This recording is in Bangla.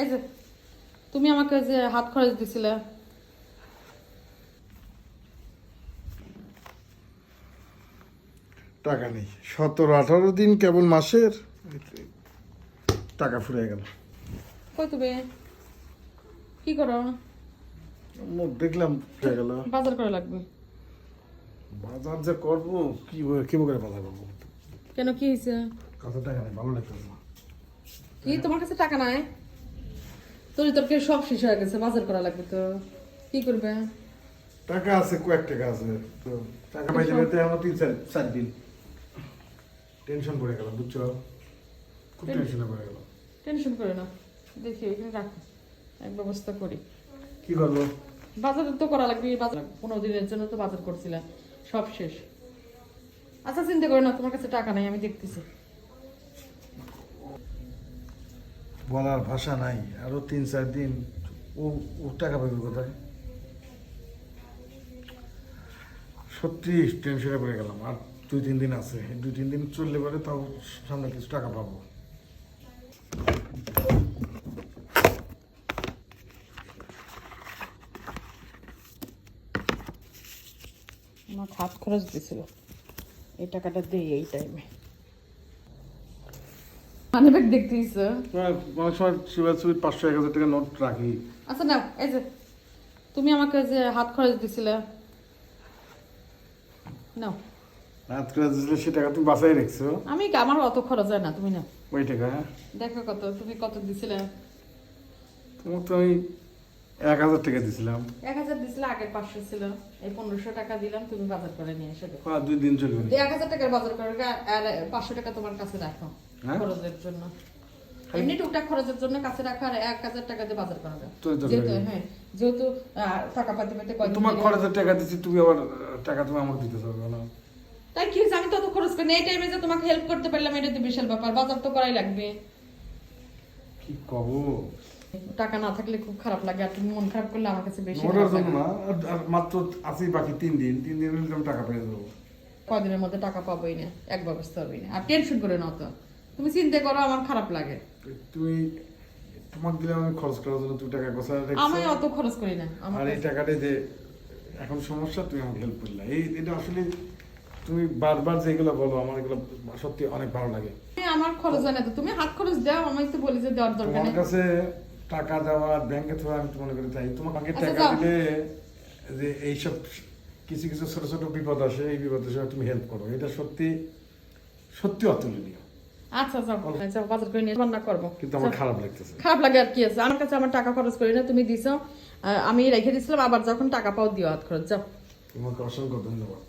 এই যে তুমি আমাকে যে হাত খরচ দিছিলে। টাকা নেই। সতেরো আঠারো দিন কেবল মাসের? টাকা ফুরে গেল। কই তুমি? কি করো? মুখ দেখলাম ফুরে গেল। বাজার করা লাগবে। বাজার যে করব কি কি করে বাজার করব? কেন কি হয়েছে? কত টাকা নেই ভালো লাগতেছে না। কি তোমার কাছে টাকা নাই? তরি তরকারি সব শেষ হয়ে গেছে বাজার করা লাগবে তো। কি করবে? টাকা আছে কয়েক টাকা আছে। তো টাকা পাইতে পাইতে আমার তিন চার চার দিন। টেনশন পড়ে গেল বুঝছ? খুব টেনশনে টেনশন করে না। দেখি এখানে রাখো। এক ব্যবস্থা করি। কি করব? বাজার তো করা লাগবে বাজার পনেরো দিনের জন্য তো বাজার করছিলাম। সব শেষ। আচ্ছা চিন্তা করো না তোমার কাছে টাকা নাই আমি দেখতেছি। বলার ভাষা নাই, আরও তিন চার দিন, ও ও টাকা পাবে কোথায়? সত্যি টেনশনে পড়ে গেলাম, আর দুই, তিন দিন আছে দুই, তিন দিন চললে পরে তাও সামনে কিছু টাকা পাবো। আমার হাত খরচ দিছিল, এই টাকাটা দিই এই টাইমে মানে ব্যাগ দেখতে অনেক সময় সুবিধা সুবিধ পাঁচশো এক হাজার টাকা নোট রাখি। আচ্ছা না এই যে তুমি আমাকে যে হাত খরচ দিছিলে নাও। রাত করে দিলে সে টাকা তুমি বাঁচাই রেখছো? আমি আমার অত খরচ হয় না তুমি না ওই টাকা? হ্যাঁ দেখো কত তুমি কত দিছিলে। তোমাকে তো আমি এক হাজার টাকা দিছিলাম। এক হাজার দিছিলে আগের পাঁচশো ছিল। এই পনেরোশো টাকা দিলাম তুমি বাজার করে নিয়ে এসে। দুই দিন চলবে এক হাজার টাকার বাজার করে আর- পাঁচশো টাকা তোমার কাছে রাখো। হ্যাঁ? খরচের জন্য। এমনি টুকটাক খরচের জন্য কাছে রাখা আর এক হাজার টাকা দিয়ে বাজার করা যায়। যেহেতু হ্যাঁ যেহেতু টাকা পাতে তোমার খরচের টাকা দিচ্ছি তুমি আবার টাকা তুমি আমাকে দিতে পারবে না। তাই কি আমি তো অত খরচ করি এই টাইমে যে তোমাকে হেল্প করতে পারলাম এটা তো বিশাল ব্যাপার। বাজার তো করাই লাগবে। কি কব? টাকা না থাকলে খুব খারাপ লাগে। আর তুমি মন খারাপ করলে আমার কাছে বেশি খারাপ লাগে। না আর- মাত্র আছি বাকি তিন দিন। তিন দিন হলে টাকা পেয়ে যাব। কয়দিনের মধ্যে টাকা পাবোই না। এক ব্যবস্থা হবেই না। আর টেনশন করে না তো। তুমি চিন্তা করো আমার খারাপ লাগে। তুমি তোমাকে দিলে আমি খরচ করার জন্য তুমি টাকা গোছা আমি অত খরচ করি না আমার আর এই টাকাটা যে এখন সমস্যা তুমি আমাকে হেল্প করলে। এই এটা আসলে তুমি বারবার যেগুলো বলো আমার এগুলো সত্যি অনেক ভালো লাগে। আমি আমার খরচ হয় না তো তুমি হাত খরচ দাও আমি তো বলি যে দেওয়ার দরকার নেই। কাছে টাকা দেওয়া ব্যাংকে তো আমি তো মনে করি তাই। তোমার ব্যাংকে আচ্ছা, টাকা। দিলে যে এইসব কিছু কিছু ছোট ছোট বিপদ আসে এই বিপদের সময় তুমি হেল্প করো। এটা সত্যি সত্যি অতুলনীয়। আচ্ছা যাও যাও বাজার করে নিয়ে রান্না করব। কিন্তু আমার খারাপ লাগতেছে। খারাপ লাগে আর কি আছে। আমার কাছে আমার টাকা খরচ করি না তুমি দিছো। আমি রেখে দিছিলাম আবার যখন টাকা পাও দিও হাত খরচ যাও। তোমাকে অসংখ্য ধন্যবাদ।